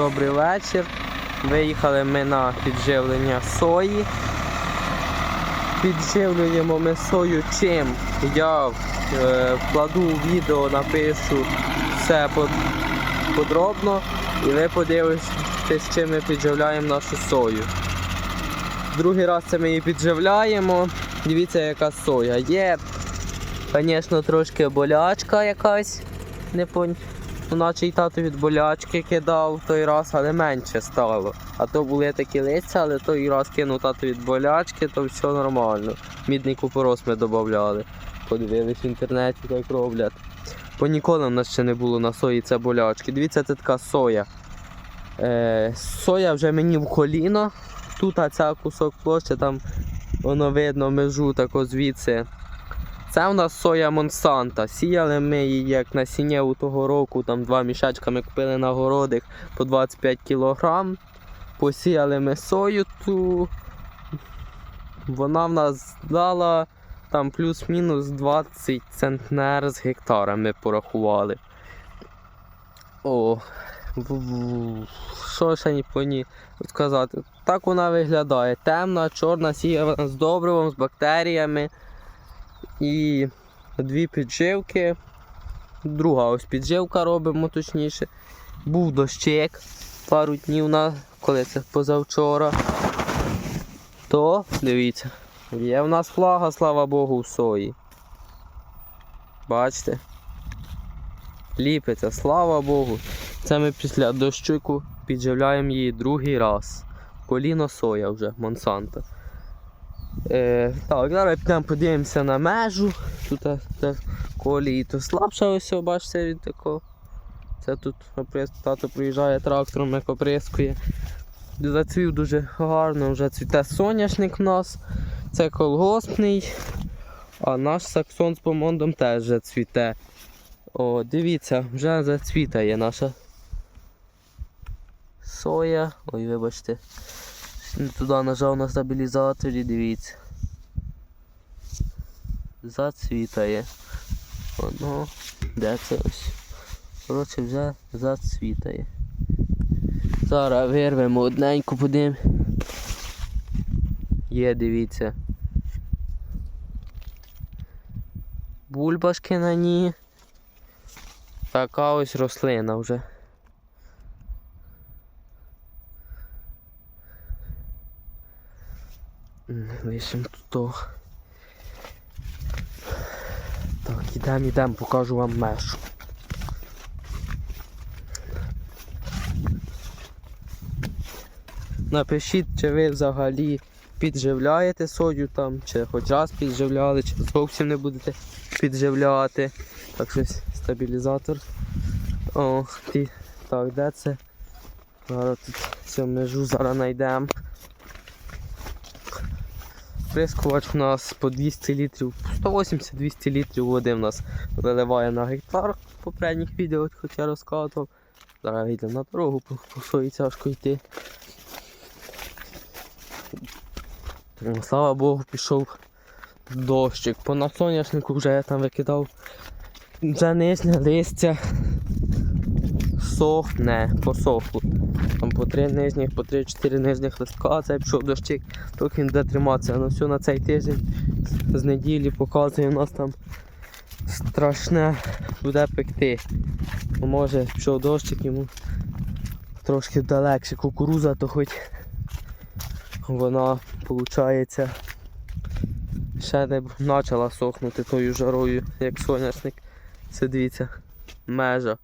добрий вечір. Виїхали ми на підживлення сої. Підживлюємо ми сою чим? Я е, вкладу в відео, напишу все под- подробно і ви подивитесь, чим ми підживляємо нашу сою. Другий раз це ми її підживляємо. Дивіться, яка соя. Є, звісно, трошки болячка якась. Не пон... Ну, наче й тато від болячки кидав той раз, але менше стало. А то були такі листя, але той раз кинув тато від болячки, то все нормально. Мідний купорос ми додавали. Подивились в інтернеті, як роблять. Бо ніколи в нас ще не було на сої це болячки. Дивіться, це така соя. Е, соя вже мені в коліно. Тут а ця кусок площі, там воно видно межу тако звідси. Це в нас соя Монсанта. Сіяли ми її як насіннєву того року, там два мішечка ми купили на городах по 25 кг. Посіяли ми сою ту. Вона в нас дала там плюс-мінус 20 центнер з гектара ми порахували. О, що ще по ній сказати? Так вона виглядає. Темна, чорна, сіяна з добривом, з бактеріями. І дві підживки. Друга ось підживка робимо точніше. Був дощик пару днів на коли це позавчора. То, дивіться, є в нас флага, слава Богу, в сої. Бачите? Ліпиться, слава Богу. Це ми після дощику підживляємо її другий раз. Коліно соя вже, Монсанто. Е, так, зараз підемо подивимося на межу. Тут е, колії то слабше бачите, від такого. Це тут тато приїжджає трактором, як оприскує. Зацвів дуже гарно, вже цвіте соняшник в нас. Це колгоспний. А наш саксон з помондом теж вже цвіте. О, дивіться, вже зацвітає наша соя. Ой, вибачте. Не туди нажав на стабілізаторі, дивіться. Зацвітає. Воно. Де це ось? Коротше, вже зацвітає. Зараз вирвемо одненьку, подивимо. Є, дивіться. Бульбашки на ній. Така ось рослина вже. Лишим тут. то. Так, ідемо, ідемо, покажу вам межу. Напишіть, чи ви взагалі підживляєте сою там, чи хоч раз підживляли, чи зовсім не будете підживляти. Так щось стабілізатор. О, ті. Так, де це? Зараз тут цю межу зараз знайдемо. Прискувач у нас по 200 літрів, 180-200 літрів води у нас виливає на гектар в попередніх відео, хоч я розказував. Зараз йдемо на дорогу, по, сої тяжко йти. Слава Богу, пішов дощик. По на соняшнику вже я там викидав. Нижнє листя сохне, посохло. Там по три нижніх, по три-чотири нижніх листка, цей пішов дощик, трохи він буде триматися. Ну все на цей тиждень з неділі показує у нас там страшне буде пекти. Може пішов дощик йому трошки далекше кукуруза, то хоч вона виходить ще не почала сохнути тою жарою, як соняшник. Це дивіться, межа.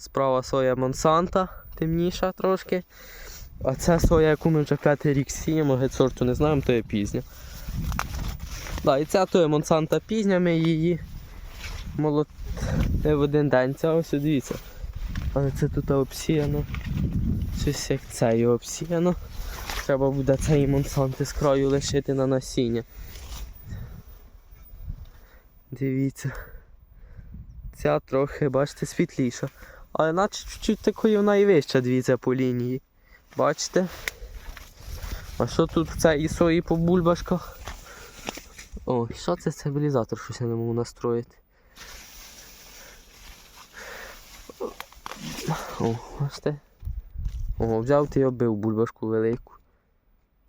Справа соя Монсанта, темніша трошки. А це соя, яку ми вже п'ятий рік сіємо, геть сорту не знаємо, то є пізня. Да, і ця то є Монсанта пізня, ми її молот не в один день. Ця ось дивіться. Але це тут обсіяно. Щось як це і обсіяно. Треба буде цей Монсанти з краю лишити на насіння. Дивіться. Ця трохи, бачите, світліша. Але наче чуть-чуть такої вона і вища, дивіться, по лінії. Бачите? А що тут це і сої по бульбашках? О, що це стабілізатор, щось я не можу настроїти. О, бачите? О, взяв ти і оббив бульбашку велику.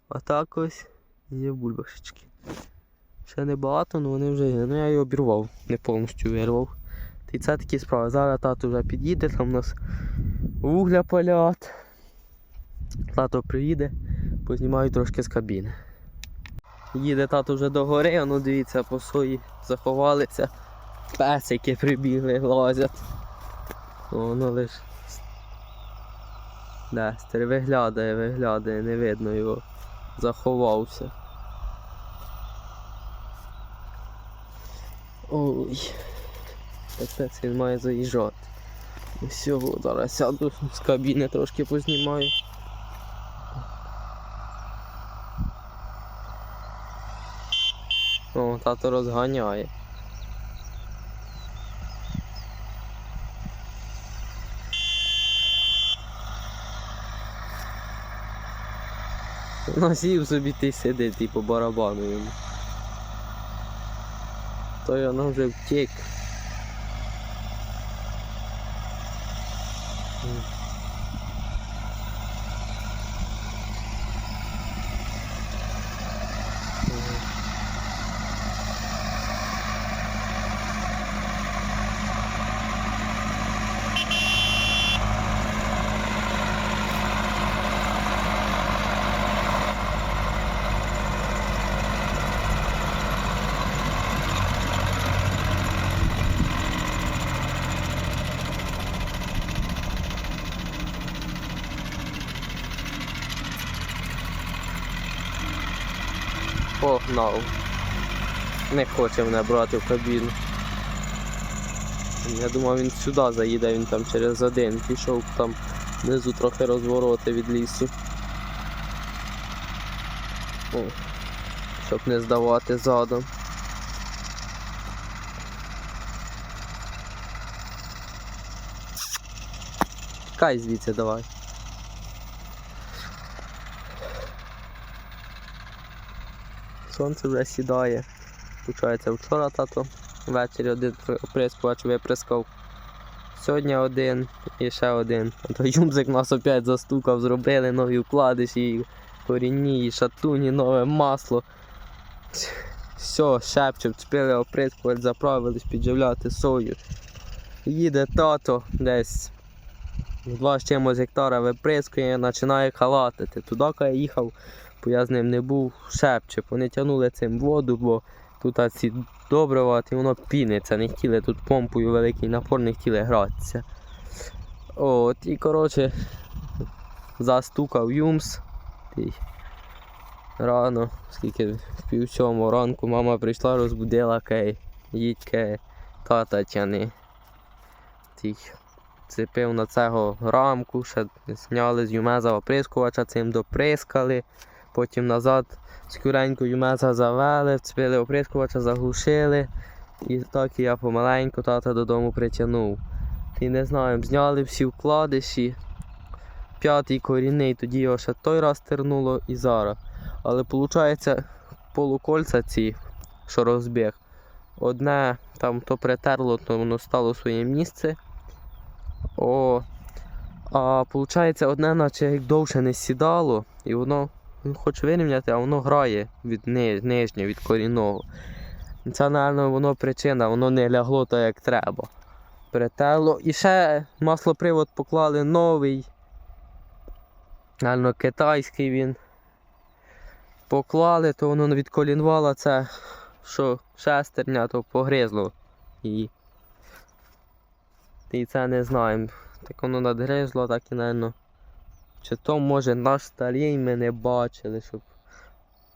А так ось є бульбашечки. Ще не багато, але вони вже є. Ну я її обірвав, не повністю вирвав. Й це такі справи. Зараз тато вже під'їде, там у нас вугля палять. Тато приїде, познімаю трошки з кабіни. Їде тато вже до гори, ну дивіться, по сої заховалися. Песики прибігли, лазять. Воно лиш. Да, стер виглядає, виглядає, не видно його. Заховався. Ой. Капець він має заїжджати. Всього, зараз сяду з кабіни трошки познімаю. О, тато розганяє. Насів собі ти сидить і по барабану йому. Той воно вже втік. М. Мгм. Погнав. Не хоче мене брати в кабіну. Я думав він сюди заїде, він там через один пішов там внизу трохи розвороти від лісу. О, щоб не здавати задом. Тікай звідси давай. Сонце вже сідає. Получається, вчора тато ввечері один оприскувач виприскав. Сьогодні один і ще один. А То юмзик нас опять застукав, зробили нові вкладиші, і корінні, і шатуні, нове масло. Все, шепчем, чпили оприскувач, заправились підживляти сою. Їде тато десь два з чимось гектара виприскує, починає халатити. Туди, коли я їхав, бо я з ним не був, шепче. Вони тягнули цим воду, бо тут ці добрива, і воно піниться, не хотіли тут помпою великий напор, не хотіли гратися. От, і коротше, застукав юмс. Рано, скільки в пів сьомого ранку мама прийшла, розбудила кей. Їдь кей, тата тяни. Тих цепив на цього рамку, ще зняли з юмеза оприскувача, цим доприскали. Потім назад скоренько юмеза завели, вцепили оприскувача, заглушили. І так я помаленьку тата додому притягнув. І не знаю, зняли всі вкладиші. П'ятий корінний, тоді його ще той раз тернуло і зараз. Але виходить, полукольця ці, що розбіг. Одне там то притерло, то воно стало своє місце. О, а виходить, одне наче як довше не сідало, і воно ну, хоче вирівняти, а воно грає від ни- нижнього, від корінного. Це, мабуть, воно причина, воно не лягло так, як треба. Притерло. І ще маслопривод поклали новий. Реально китайський він. Поклали, то воно від колінвала це, що шестерня, то погризло її. І це не знаємо. Так воно надгризло, так і напевно. Чи то може наш старий ми не бачили, щоб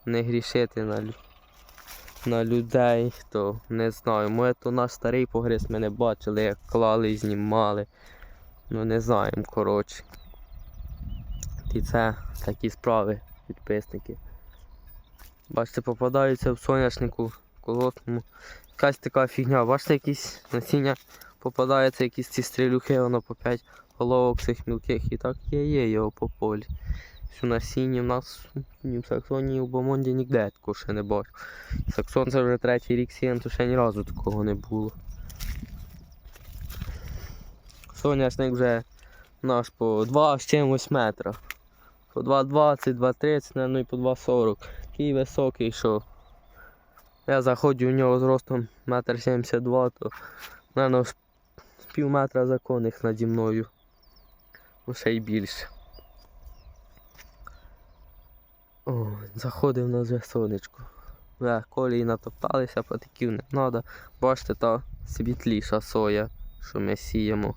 не грішити на, на людей, то не знаю. Може то наш старий погриз ми не бачили, як клали і знімали. Ну не знаємо, коротше. І це такі справи, підписники. Бачите, попадаються в соняшнику колосному. Якась така фігня. Бачите, якісь насіння попадаються якісь ці стрілюхи, воно по 5 головок цих мілких і так є, є його по полі. Що насіння в нас ні в Саксонії, ні в Бомонді ніде такого ще не бачу. Саксон це вже третій рік сієм, то ще ні разу такого не було. Соняшник вже наш по 2 з чимось метра. По 2,20, 2,30, наверно, і по 2,40. Такий високий, що я заходжу в нього з ростом 1,72 м, то, з пів метра законних наді мною. Ще й більше. О, заходив на вже сонечко. Колії натопталися, патиків не треба. Бачите, та світліша соя, що ми сіємо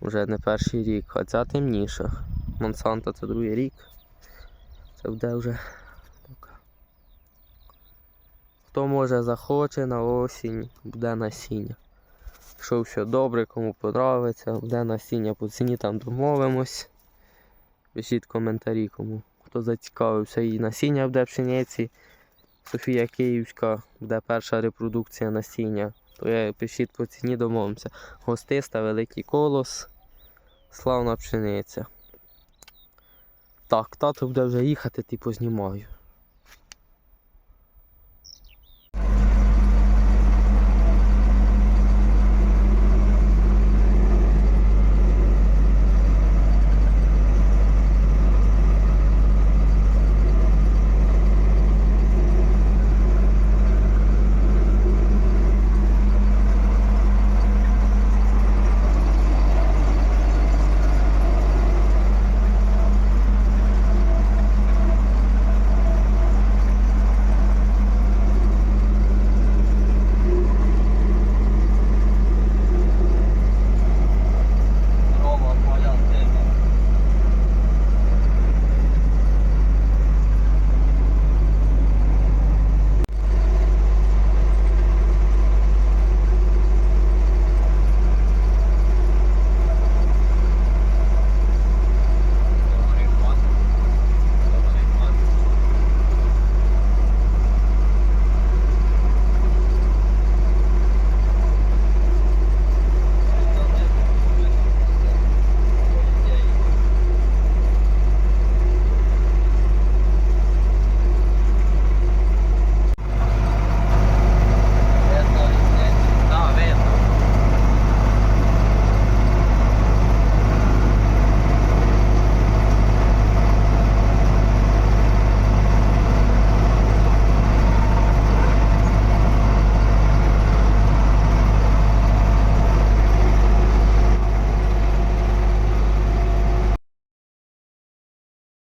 вже не перший рік, а ця темніша. Монсанто це другий рік. Це буде вже. Хто може захоче на осінь, буде насіння. Якщо все добре, кому подобається, буде насіння по ціні там домовимось. Пишіть коментарі, кому хто зацікавився і насіння буде пшениці. Софія Київська буде перша репродукція насіння. То я пишіть по ціні домовимося. Гостиста, великий колос, славна пшениця. Так, тато буде вже їхати, типу знімаю.